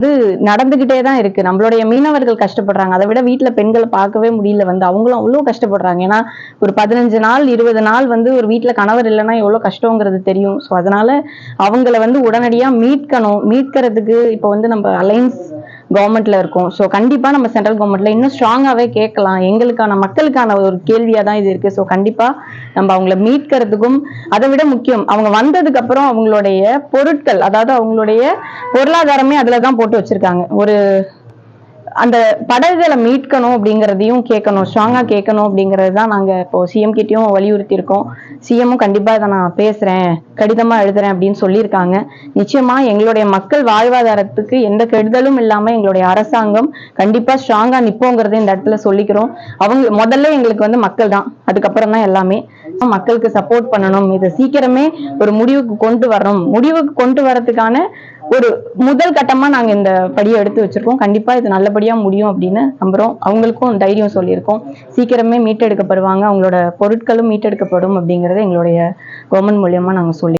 வந்து நடந்துகிட்டே தான் இருக்கு. நம்மளுடைய மீனவர்கள் கஷ்டப்படுறாங்க. அதை விட வீட்டுல பெண்களை பார்க்கவே முடியல வந்து. அவங்களும் அவ்வளவு கஷ்டப்படுறாங்க. ஏன்னா ஒரு பதினஞ்சு நாள் இருபது நாள் வந்து ஒரு வீட்டுல கணவர் இல்லைன்னா எவ்வளவு கஷ்டங்கிறது தெரியும். ஸோ அதனால அவங்கள வந்து உடனடியா மீட்கணும். மீட்கிறதுக்கு இப்போ வந்து நம்ம அலைன்ஸ் கவர்மெண்ட்ல இருக்கும். ஸோ கண்டிப்பா நம்ம சென்ட்ரல் கவர்மெண்ட்ல இன்னும் ஸ்ட்ராங்காகவே கேட்கலாம். எங்களுக்கான மக்களுக்கான ஒரு கேள்வியா தான் இது இருக்கு. ஸோ கண்டிப்பா நம்ம அவங்கள மீட்கிறதுக்கும் அதை விட முக்கியம். அவங்க வந்ததுக்கு அப்புறம் அவங்களுடைய பொருட்கள் அதாவது அவங்களுடைய பொருளாதாரமே அதில் தான் போட்டு வச்சிருக்காங்க. ஒரு அந்த படகுகளை மீட்கணும் அப்படிங்கிறதையும் கேட்கணும் ஸ்ட்ராங்காக கேட்கணும் அப்படிங்கிறது தான் நாங்கள் இப்போ சிஎம் கிட்டயும் வலியுறுத்தி இருக்கோம் சிஎம்மும் கண்டிப்பாக இதை நான் பேசுகிறேன் கடிதமாக எழுதுறேன் அப்படின்னு சொல்லியிருக்காங்க. நிச்சயமாக எங்களுடைய மக்கள் வாழ்வாதாரத்துக்கு எந்த கெடுதலும் இல்லாமல் எங்களுடைய அரசாங்கம் கண்டிப்பாக ஸ்ட்ராங்காக நிற்போங்கிறத இந்த இடத்துல சொல்லிக்கிறோம். அவங்க முதல்ல எங்களுக்கு வந்து மக்கள் தான் அதுக்கப்புறம் தான் எல்லாமே. மக்களுக்கு சப்போர்ட் பண்ணணும். இதை சீக்கிரமே ஒரு முடிவுக்கு கொண்டு வரணும். முடிவுக்கு கொண்டு வரதுக்கான ஒரு முதல் கட்டமா நாங்க இந்த படியை எடுத்து வச்சிருக்கோம். கண்டிப்பா இது நல்லபடியா முடியும் அப்படின்னு நம்புறோம். அவங்களுக்கும் தைரியம் சொல்லியிருக்கோம். சீக்கிரமே மீட்டெடுக்கப்படுவாங்க. அவங்களோட பொருட்களும் மீட்டெடுக்கப்படும் அப்படிங்கறத எங்களுடைய கவர்மெண்ட் மூலியமா நாங்க சொல்லி